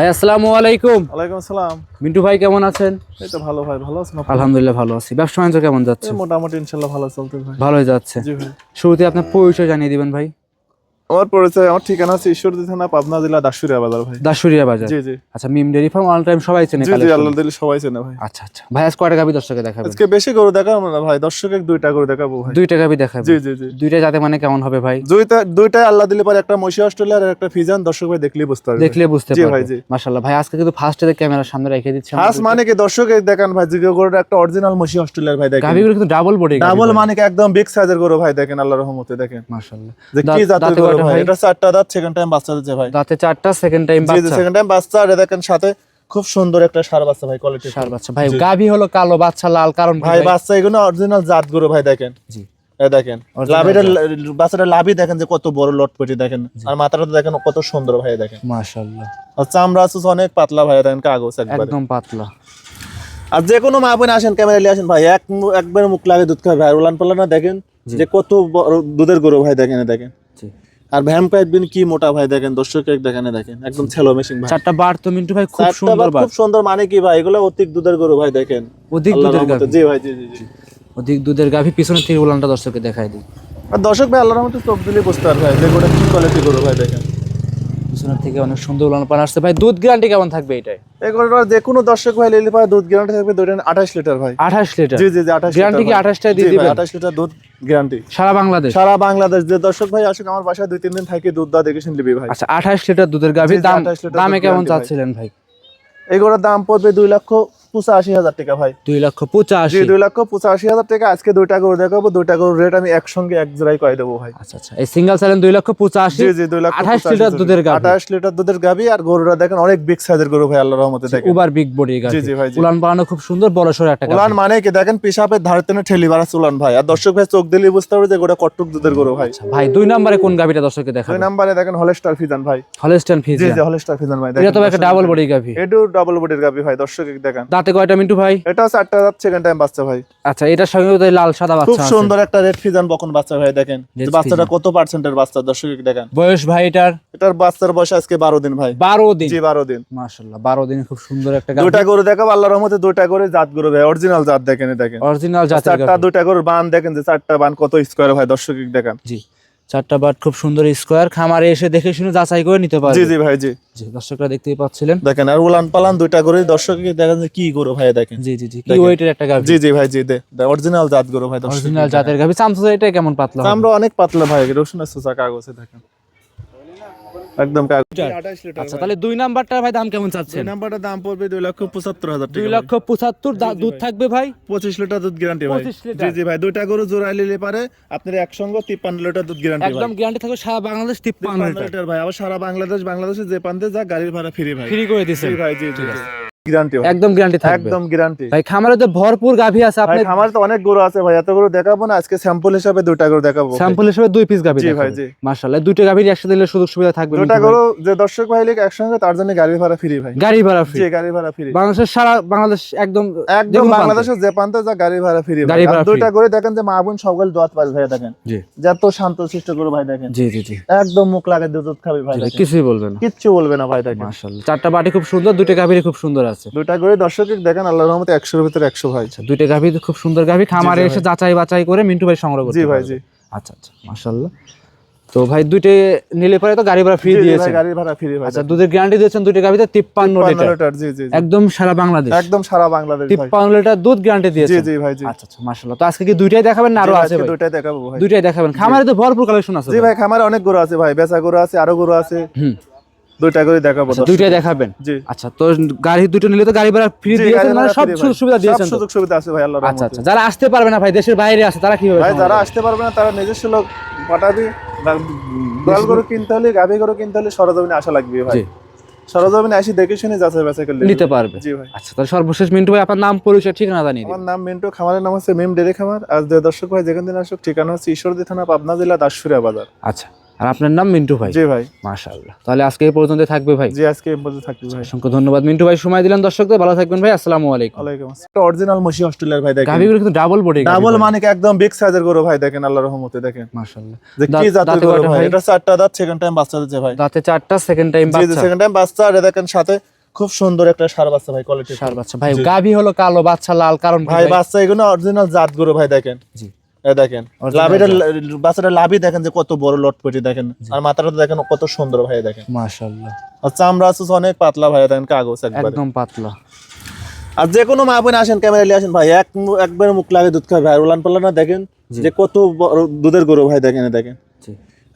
ভাই আসসালামু আলাইকুম। ওয়ালাইকুম আসসালাম। মিন্টু ভাই কেমন আছেন? এই তো ভালো ভাই ভালো আছেন আলহামদুলিল্লাহ ভালো আছি। ব্যবসা বাণিজ্য কেমন যাচ্ছে? মোটামুটি ইনশাআল্লাহ ভালো চলতে ভাই। ভালোই যাচ্ছে। জি ভাই। শুরুতে আপনার পরিচয় জানিয়ে দিবেন ভাই। আমার পরিচয় আমার ঠিকানা ঈশ্বরদী থানা পাবনা জেলা বাজার ভাই। দাসুরিয়া বাজার? জি জি। আচ্ছা Mim dairy farm all time সবাই চেনে জি জি আল্লাহ দিলে সবাই চেনে ভাই। আচ্ছা আচ্ছা। ভাই আজ কয়টা গাবি দর্শকে দেখাবেন? আজকে বেশি গরু দেখাবো না ভাই দর্শক দুইটা করে দেখাবো ভাই। দুইটা গাবি দেখাবেন? জি জি জি। দুইটা যাতে মানে কেমন হবে ভাই? দুইটা দুইটাই আল্লাহ দিলে পরে একটা মহিষী অস্ট্রেলিয়ার আর একটা ফিজান দর্শক ভাই দেখলেই বুঝতে পারবে। দেখলে বুঝতে জি ভাই, জি। মাশাআল্লাহ ভাই আজকে কিন্তু ফার্স্টে ক্যামেরার সামনে রেখে দিচ্ছি। হাঁস মানে কি দর্শক দেখেন ভাই জিগো গরুটা একটা অরিজিনাল মহিষী অস্ট্রেলিয়ার ভাই দেখেন। গাবিগুলো কিন্তু ডাবল বডি ডাবল মানে কি একদম বিগ সাইজের গরু ভাই দেখেন আল্লাহর রহমতে দেখেন। মাশাআল্লাহ। যে কি জাতের গরু ভাই। এটা চারটা দাঁত সেকেন্ড টাইম বাচ্চা দিচ্ছে ভাই। দাঁতে চারটা সেকেন্ড টাইম জি জি বাচ্চা। সেকেন্ড টাইম বাচ্চা আর দেখেন সাথে খুব সুন্দর একটা সার বাচ্চা ভাই কোয়ালিটি সার বাচ্চা। ভাই গাবি হলো কালো বাচ্চা লাল কারণ ভাই বাচ্চা এগুলো অরিজিনাল জাত গরু ভাই দেখেন। জি। দেখেন লাভিটা বাচ্চাটা লাভি দেখেন যে কত বড় লটপটি দেখেন। আর মাথাটা দেখেন কত সুন্দর ভাই দেখেন। মাশাআল্লাহ। আর চামড়া আছে অনেক পাতলা ভাই দেখেন কাগজ একবারে। একদম পাতলা। আর যে কোনো মা বোন আসেন ক্যামেরা নিয়ে আসেন ভাই এক একবার মুখ লাগে দুধ খাবে। ভাই উলান পাল্লা না দেখেন যে কত বড় দুধের গরু ভাই দেখেন দেখেন। আর ভ্যাম পাইপ বিন কি মোটা ভাই দেখেন দর্শক এক দেখেন দেখেন একদম ছেলো মেশিন ভাই। চারটা বার তো মিন্টু ভাই খুব সুন্দর বার। খুব সুন্দর মানে কি ভাই এগুলো অতিক দুধের গরু ভাই দেখেন। অধিক দুধের। গাভি। জি ভাই জি জি অধিক দুধের গাভি পিছনের থেকে উলানটা দর্শককে দেখাই দিই। আর দর্শক ভাই আল্লাহর রহমতে চোখ দিলে বুঝতে পারবে ভাই যে গোটা কি কোয়ালিটি গরু ভাই দেখেন। পিছনের থেকে অনেক সুন্দর উলান পান আসছে। ভাই দুধ গ্যারান্টি কেমন থাকবে এটাই যে কোনো দর্শক ভাই লিলি পায় দুধ গ্যারান্টি থাকবে দুইটা আঠাশ লিটার ভাই। আঠাশ লিটার? জি জি জি আঠাশ গ্যারান্টি কি আঠাশটা দিয়ে দিবে আঠাশ লিটার দুধ গ্যারান্টি সারা বাংলাদেশ? সারা বাংলাদেশ। যে দর্শক ভাই আসুক আমার বাসায় দুই তিন দিন থাকি দুধ দা দেখে লিবি ভাই। আচ্ছা আঠাশ লিটার দুধের গাভি জি, জি, দাম দামে কেমন চাচ্ছিলেন ভাই? এগুলোর দাম পড়বে দুই লক্ষ পঁচাশি হাজার টাকা ভাই। দুই লক্ষ পঁচাশি। দুই লক্ষ পঁচাশি হাজার টাকা। আজকে দুইটা গরু দেখাবো দুইটা গরুর রেট আমি একসঙ্গে এক জোড়াই কয়ে দেবো ভাই। আচ্ছা আচ্ছা। এই সিঙ্গেল স্যালেন দুই লক্ষ পঁচাশি জি জি দুই লক্ষ 28 লিটার দুধের গাভী। আঠাশ লিটার দুধের গাবি আর গরুরা দেখেন অনেক বিগ সাইজের গরু ভাই আল্লাহর রহমতে দেখেন। উবার বিগ বডি গাভি। জি, জি ভাই, উলান পালানো খুব সুন্দর বড় সড়ো একটা গাভি। উলান মানে কি? দেখেন পেশাবের ধারে তেনে ঠেলি বাড়া চুলান ভাই। আর দর্শক ভাই চোখ দিলে বুঝতে পারবে যে গোটা কট্টুক দুধের গরু ভাই। ভাই দুই নম্বরে কোন গাভিটা দর্শককে দুই দেখাবে নাম্বারে দেখেন হলস্টার ফিজান ভাই। Holstein ji Friesian ji Holstein Friesian ভাই এটা তো একটা ডাবল বডি গাভি। এটু ডাবল বডির গাবি ভাই দর্শক দেখেন। দাঁতে কয়টা মিন্টু ভাই? এটা আটটা রাত সেকেন্ড টাইম বাচ্চা ভাই। আচ্ছা এটার সঙ্গে বোধহয় লাল সাদা বাচ্চা আছে। সুন্দর একটা রেড ফিজান বকন বাচ্চা ভাই দেখেন। বাচ্চাটা কত পার্সেন্টের বাচ্চা দর্শক দেখেন। বয়স ভাই এটার? এটার বাচ্চার বয়স আজকে বারো দিন ভাই। বারো দিন? জি বারো দিন। মাশাল্লাহ বারো দিন খুব সুন্দর একটা দুইটা গরু দেখাবো আল্লাহর রহমতে দুইটা করে জাত গরু ভাই অরিজিনাল জাত দেখেন দেখেন। অরিজিনাল জাতের চারটা দুইটা গরুর বান দেখেন যে চারটা বান কত স্কোয়ার ভাই দর্শক দেখেন। জি। চারটা বাট খুব সুন্দর স্কোয়ার। খামারে এসে দেখে শুনে যাচাই করে নিতে পারবে। জি জি ভাই জি। জি দর্শকরা দেখতেই পাচ্ছিলেন। দেখেন আর উলান পালান দুইটা করে দর্শককে দেখেন যে কি গরু ভাই দেখেন। জি জি জি কি ওয়েটের একটা গাভি। জি জি ভাই জি দে অরিজিনাল জাত গরু ভাই অরিজিনাল জাতের গাভি। চামচা এটা কেমন পাতলা আমরা অনেক পাতলা ভাই রসুন আছে কাগজে দেখেন। একদম আচ্ছা তাহলে দুই নাম্বারটা ভাই দাম কেমন চাচ্ছেন? নাম্বারটা দাম পড়বে দুই লক্ষ পঁচাত্তর হাজার দুই লক্ষ পঁচাত্তর দুধ থাকবে ভাই? পঁচিশ লিটার দুধ গ্যারান্টি ভাই। জি জি ভাই দুইটা গরু জোড়া নিলে পারে আপনার একসঙ্গে তিপ্পান্ন লিটার দুধ গ্যারান্টি একদম গ্যারান্টি থাকবে সারা বাংলাদেশ তিপ্পান্ন লিটার। লিটার ভাই। আবার সারা বাংলাদেশ বাংলাদেশে যে পান্তে যা গাড়ির ভাড়া ফ্রি ভাই। ফ্রি করে দিছে ভাই জি জি গ্যারান্টি একদম গ্যারান্টি থাকবে। একদম গ্যারান্টি ভাই খামারে তো ভরপুর গাভি আছে আপনি ভাই তো অনেক গরু আছে ভাই এত গরু দেখাবো না আজকে স্যাম্পল হিসাবে দুইটা গরু দেখাবো। স্যাম্পল হিসেবে দুই পিস গাভি জি ভাই, জি। মাশাআল্লাহ দুইটা গাভি একসাথে দিলে সুযোগ সুবিধা থাকবে দুটা গরু যে দর্শক ভাই লিখ একসঙ্গে তার জন্য গাড়ির ভাড়া ফ্রি ভাই। গাড়ি ভাড়া ফ্রি জি গাড়ি ভাড়া ফ্রি বাংলাদেশের সারা বাংলাদেশ একদম একদম বাংলাদেশের যে প্রান্তে যা গাড়ি ভাড়া ফ্রি গাড়ি দুইটা করে দেখেন যে মা বোন সকাল দোয়াত পাবে ভাই দেখেন। জি। যত শান্ত শিষ্ট করে ভাই দেখেন। জি জি জি। একদম মুখ লাগে দুধ খাবে ভাই দেখেন। কিছুই বলবে না। কিচ্ছু বলবে না ভাই দেখেন। মাশাআল্লাহ চারটা বাটি খুব সুন্দর দুইটা গাভি খুব সুন্দর আছে। দুইটা করে দর্শক দেখেন আল্লাহর রহমতে একশোর ভিতরে একশো ভাই দুইটা গাভি খুব সুন্দর গাভি। খামারে এসে যাচাই বাছাই করে মিন্টু ভাই সংগ্রহ করতে জি ভাই জি। আচ্ছা আচ্ছা মাশাআল্লাহ। তো ভাই দুইটা নিলে পরে তো গাড়ি ভাড়া ফ্রি জি, জি দিয়েছেন। গাড়ির ভাড়া ফ্রি ভাই। আচ্ছা দুধের গ্যারান্টি দিয়েছেন দুইটা গাভিতে 53 লিটার। জি জি জি। একদম সারা বাংলাদেশ। একদম সারা বাংলাদেশ 53 লিটার দুধ গ্যারান্টি জি দিয়েছেন। জি ভাই জি। আচ্ছা আচ্ছা মাশাআল্লাহ। তো আজকে কি দুইটাই দেখাবেন না আরও আছে ভাই? দুইটাই দেখাবো ভাই। দুইটাই দেখাবেন। খামারে তো ভরপুর কালেকশন আছে জি ভাই খামারে অনেক গরু আছে ভাই। বেচা গরু আছে আরও গরু আছে। হুম। দুইটা করে দেখাবো আচ্ছা, দুইটাই দেখাবেন? জি। আচ্ছা তো গাড়ি দুটো নিলে তো গাড়ি ভাড়া ফ্রি দিয়েছেন মানে সব সুযোগ সুবিধা দিয়েছেন? সুযোগ সুবিধা আছে ভাই আল্লাহর আচ্ছা রহমতে। আচ্ছা যারা আসতে পারবে না ভাই দেশের বাইরে আছে তারা কীভাবে ভাই যারা আসতে পারবে না তারা নিজস্ব লোক পাঠাবি দল গরু কিনতে হলে গাভী গরু কিনতে হলে সরজমিনে আসা লাগবে ভাই। সরজমিনে আসি দেখে শুনে যাচাই বাছাই করলে নিতে পারবে। জি ভাই। আচ্ছা তাহলে সর্বশেষ মিন্টু ভাই আপনার নাম পরিচয় ঠিকানা জানিয়ে দিন। আমার নাম মিন্টু খামারের নাম হচ্ছে মিম ডেরি খামার। আজ দর্শক ভাই যেখান দিন আসুক ঠিকানা হচ্ছে ঈশ্বরদী থানা পাবনা জেলা দাসুরিয়া বাজার। আচ্ছা। আর আপনার নাম মিন্টু ভাই। জি ভাই। মাশাআল্লাহ। তাহলে আজকে এই পর্যন্ত থাকবে ভাই? জি আজকে এই পর্যন্ত থাকবে ভাই। অসংখ্য ধন্যবাদ। মিন্টু ভাই সময় দিলেন দর্শকদের। ভালো থাকবেন ভাই। আসসালামু আলাইকুম। ওয়ালাইকুম আসসালাম। অরিজিনাল মসি অস্ট্রেলিয়ার ভাই দেখেন। গাভিগুলো কিন্তু ডাবল বডি ডাবল মানে কি একদম বিগ সাইজের গরু ভাই দেখেন আল্লাহর রহমতে দেখেন। মাশাআল্লাহ। যে কি জাতের গরু ভাই? এটা চারটা দাঁত সেকেন্ড টাইম বাচ্চা দিচ্ছে ভাই। দাঁতে চারটা সেকেন্ড টাইম জি জি সেকেন্ড টাইম বাচ্চা। আর দেখেন সাথে খুব সুন্দর একটা সার বাচ্চা ভাই কোয়ালিটি সার বাচ্চা। ভাই। গাভি হলো কালো বাচ্চা লাল কারণ ভাই বাচ্চা এগুলো অরিজিনাল জাত গরু ভাই দেখেন। জি। দেখেন লাভিটা বাচ্চাটা লাভি দেখেন যে কত বড় লটপটি দেখেন আর মাথাটা দেখেন কত সুন্দর ভাই দেখেন। মাশাআল্লাহ। আর চামড়া আছে অনেক পাতলা ভাই দেখেন কাগজ একদম পাতলা। আর যে কোনো মা বোন আসেন ক্যামেরা নিয়ে আসেন ভাই এক একবার মুখ লাগে দুধ খাবে। ভাই উলান পাল্লা না দেখেন যে কত দুধের গরু ভাই দেখেন দেখেন।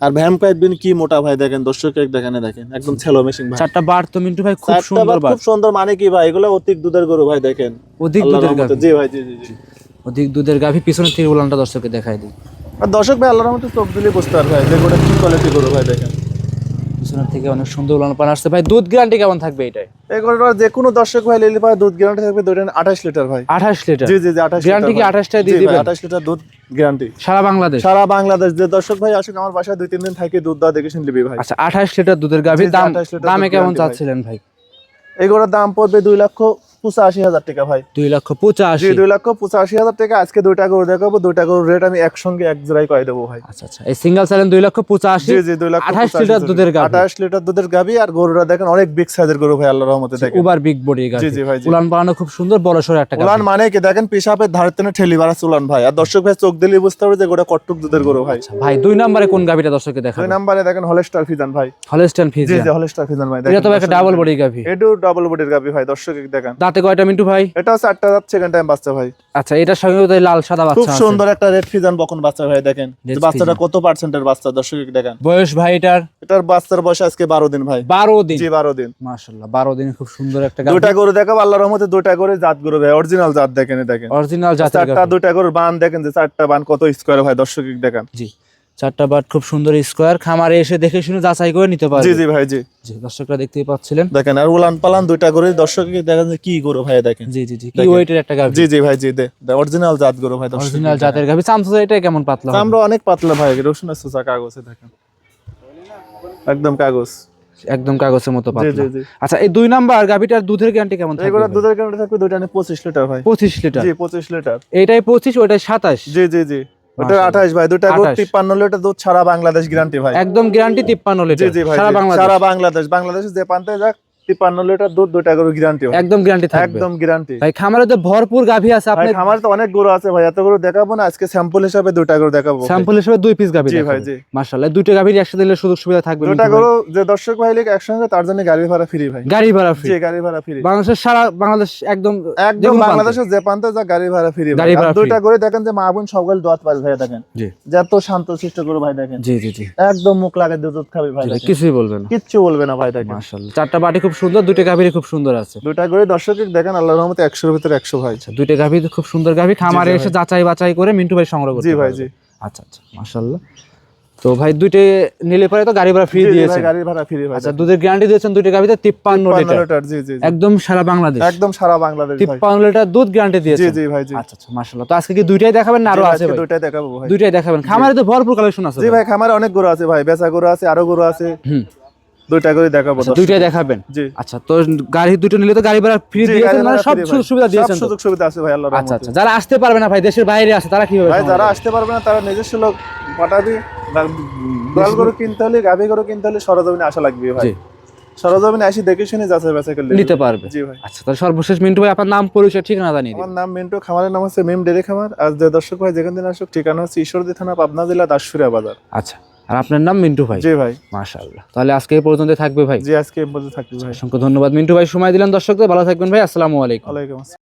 আর ভ্যাম বিন কি মোটা ভাই দেখেন দর্শক এক দেখেন দেখেন একদম ছেলো মেশিন ভাই। চারটা বার তো মিন্টু ভাই খুব সুন্দর খুব সুন্দর মানে কি ভাই এগুলো অতিক দুধের গরু ভাই দেখেন। অধিক দুধের। গাভি জি ভাই জি জি। জি। অধিক দুধের গাভি পিছনের থেকে উলানটা দর্শককে দেখাই দিই। আর দর্শক ভাই আল্লাহর রহমতে চোখ দিলে বুঝতে পারবে ভাই যে গোটা কি কোয়ালিটি গরু ভাই দেখেন। পিছনের থেকে অনেক সুন্দর উলান পান আসছে। ভাই দুধ গ্যারান্টি কেমন থাকবে এটাই? এই গরুটা যে কোনো দর্শক ভাই লিলি ভাই দুধ গ্যারান্টি থাকবে দুইটা আঠাশ লিটার ভাই। আঠাশ লিটার? জি জি জি আঠাশ Guarantee কি 28 টায় দিয়ে দিবেন? আঠাশ লিটার দুধ গ্যারান্টি সারা বাংলাদেশ? সারা বাংলাদেশ। যে দর্শক ভাই আসুন আমার বাসায় দুই তিন দিন থাকি দুধ দেওয়া দেখে শুনলিবি ভাই। আচ্ছা আঠাশ লিটার দুধের গাভি জি, জি, দাম 28 দামে কেমন চাচ্ছিলেন ভাই? এই গরুর দাম পড়বে দুই লক্ষ পঁচাশি হাজার টাকা ভাই। দুই লক্ষ পঁচাশি। দুই লক্ষ পঁচাশি হাজার টাকা। আজকে দুইটা গরু দেখাবো দুইটা গরুর রেট আমি একসঙ্গে এক জোড়াই করে দেবো ভাই। আচ্ছা আচ্ছা। এই সিঙ্গেল চ্যালেঞ্জ দুই লক্ষ পঁচাশি জি জি দুই লক্ষ 28 লিটার দুধের গাভী। আঠাশ লিটার দুধের গাভি আর গরুরা দেখেন অনেক বিগ সাইজের গরু ভাই আল্লাহর রহমতে দেখেন। উবার বিগ বডি গাভি। জি, জি ভাই, উলান পালানো খুব সুন্দর বড় সড়ো একটা উলান মানে কি দেখেন পিসাপের ধারের তেনে ঠেলি বাড়া চুলান ভাই। আর দর্শক ভাই চোখ দিলে বুঝতে পারবে যে গোটা কট্টুক দুধের গরু ভাই। ভাই দুই নম্বরে কোন গাভিটা দর্শককে দুই দেখাবেন নাম্বারে দেখেন হলেস্টার ফিজান ভাই। Holstein ji Friesian ji Holstein Friesian ভাই এটা তো একটা ডাবল বডি গাভি। এটু ডাবল বডির গাভি ভাই দর্শক দেখেন। দাঁতে কয়টা মিন্টু ভাই? এটাও চারটা রাত সেকেন্ড টাইম বাচ্চা ভাই। আচ্ছা এটার সঙ্গে তো লাল সাদা বাচ্চা আছে। সুন্দর একটা রেড ফিজান বকন বাচ্চা ভাই দেখেন। বাচ্চাটা কত পার্সেন্টের বাচ্চা দর্শক দেখেন। বয়স ভাই এটার? এটার বাচ্চার বয়স আজকে বারো দিন ভাই। বারো দিন? জি বারো দিন। মাশাল্লাহ বারো দিন খুব সুন্দর একটা দুইটা গরু দেখাবো আল্লাহর রহমতে দুইটা করে জাত গরু ভাই অরিজিনাল জাত দেখেন দেখেন। অরিজিনাল জাতের চারটা দুইটা গরুর বান দেখেন যে চারটা বান কত স্কোয়ার ভাই দর্শক দেখেন। জি। চারটা বাট খুব সুন্দর স্কোয়ার। খামারে এসে দেখে শুনে যাচাই করে নিতে জি পারবে। জি ভাই জি। জি দর্শকরা দেখতেই পাচ্ছিলেন। দেখেন আর উলান পালান দুইটা গরু দর্শক দেখেন কি গরু ভাই দেখেন। জি জি জি কি ওয়েটের একটা গাভি। জি জি ভাই জি দে অরিজিনাল জাত গরু ভাই দর্শক। অরিজিনাল জাতের গাভি। চামচা এটা কেমন পাতলা? আমরা অনেক পাতলা ভাই রসুনের সুসা কাগজে দেখেন। একদম কাগজ। একদম কাগজের মতো পাতলা। জি জি। আচ্ছা এই দুই নাম্বার গাভিটার দুধের গ্যারান্টি কেমন থাকবে? এগুলো? দুধের কেমন থাকবে দুইটা নিয়ে পঁচিশ লিটার ভাই। পঁচিশ লিটার। জি পঁচিশ লিটার। এইটাই পঁচিশ ওইটাই সাতাশ। জি জি জি। ওটা মাশাআল্লাহ। আঠাশ ভাই দুটা গরু 28 তিপ্পান্ন লিটার দুধ সারা বাংলাদেশ গ্যারান্টি ভাই। একদম গ্যারান্টি তিপ্পান্ন জি লিটার ভাই সারা বাংলাদেশ। সারা বাংলাদেশ বাংলাদেশ যে পান্তে যাক তিপ্পান্ন লিটার দুধ দুইটা গরু গ্যারান্টি একদম গ্যারান্টি থাকবে। একদম গ্যারান্টি ভাই খামারে তো ভরপুর গাভি আছে আপনি খামার তো অনেক গরু আছে ভাই এত গরু দেখাবো না আজকে স্যাম্পল হিসাবে দুইটা গরু দেখাবো স্যাম্পল হিসেবে দুই পিস গাভি জি ভাই, জি। মাশাআল্লাহ দুইটা গাভির একসাথে দিলে সুযোগ সুবিধা থাকবে দুইটা গরু যে দর্শক ভাই লিখ একসঙ্গে তার জন্য গাড়ি ভাড়া ফ্রি ভাই। গাড়ি ভাড়া ফ্রি জি গাড়ি ভাড়া ফ্রি বাংলাদেশের সারা বাংলাদেশ একদম একদম বাংলাদেশের যে প্রান্তে যা গাড়ি ভাড়া ফ্রি গাড়ি ভাড়া দুইটা দেখেন যে মা বোন সকাল দোয়াত ভাই দেখেন। জি। যে এত শান্ত শিষ্ট করে ভাই দেখেন। জি জি জি। একদম মুখ লাগে দুধ খাবে ভাই দেখেন। কিছুই বলবেন না। কিচ্ছু বলবে না ভাই দেখেন। মাশাআল্লাহ চারটা বাটি খুব সুন্দর দুইটা গাভীর খুব সুন্দর আছে। দুইটা করে দর্শক দেখেন আল্লাহর রহমতে একশোর ভিতরে একশো ভাই দুইটা গাভী তো খুব সুন্দর গাভী খামারে এসে যাচাই বাছাই করে মিন্টু ভাই সংগ্রহ করতে জি ভাই জি। আচ্ছা আচ্ছা মাশাআল্লাহ। তো ভাই দুইটা নিলে পরে তো গাড়ি ভাড়া ফ্রি জি, জি দিয়েছে গাড়ি ভাড়া ফ্রি আচ্ছা দুধের গ্যারান্টি দিয়েছেন দুইটা গাভীতে 53 লিটার জি জি জি। একদম সারা বাংলাদেশ। একদম সারা বাংলাদেশ ভাই। 53 লিটার দুধ গ্যারান্টি জি দিয়েছেন। জি ভাই জি। আচ্ছা আচ্ছা মাশাআল্লাহ। তো আজকে কি দুইটাই দেখাবেন না আরও আছে ভাই? দুইটাই দেখাবো ভাই। দুইটাই দেখাবেন। খামারে তো ভরপুর কালেকশন আছে জি ভাই খামারে অনেক গরু আছে ভাই। বেচা গরু আছে আরও গরু আছে। হুম। দুইটা করে দেখাবো আচ্ছা, দুইটাই দেখাবেন? জি। আচ্ছা তো গাড়ি দুটো নিলে তো গাড়ি ভাড়া ফ্রি দিয়েছেন মানে সব সুবিধা দিয়েছেন সুযোগ সুবিধা আছে ভাই আল্লাহর আচ্ছা রহমতে। আচ্ছা যারা আসতে পারবে না ভাই দেশের বাইরে আছে তারা কীভাবে ভাই যারা আসতে পারবে না তারা নিজস্ব লোক পাঠাবি গরু কিনতে হলে গাভী গরু কিনতে হলে সরজমিনে আসা লাগবে ভাই। সরজমিনে আসি দেখে শুনে যাচাই বাছাই করলে নিতে পারবে। জি ভাই। আচ্ছা তাহলে সর্বশেষ মিন্টু ভাই আপনার নাম পরিচয় ঠিকানা জানিয়ে দিন। আমার নাম মিন্টু খামারের নাম হচ্ছে মিম ডেরি খামার। আর যে দর্শক ভাই যেখান দিন আসুক ঠিকানা হচ্ছে ঈশ্বরদী থানা পাবনা জেলা দাসুরিয়া বাজার। আচ্ছা। আর আপনার নাম মিন্টু ভাই। জি ভাই। মাশাআল্লাহ। তাহলে আজকে এই পর্যন্ত থাকবে ভাই? জি আজকে এই পর্যন্ত থাকবে ভাই। অসংখ্য ধন্যবাদ। মিন্টু ভাই সময় দিলেন দর্শকদের। ভালো থাকবেন ভাই। আসসালামু আলাইকুম। আসসালাম।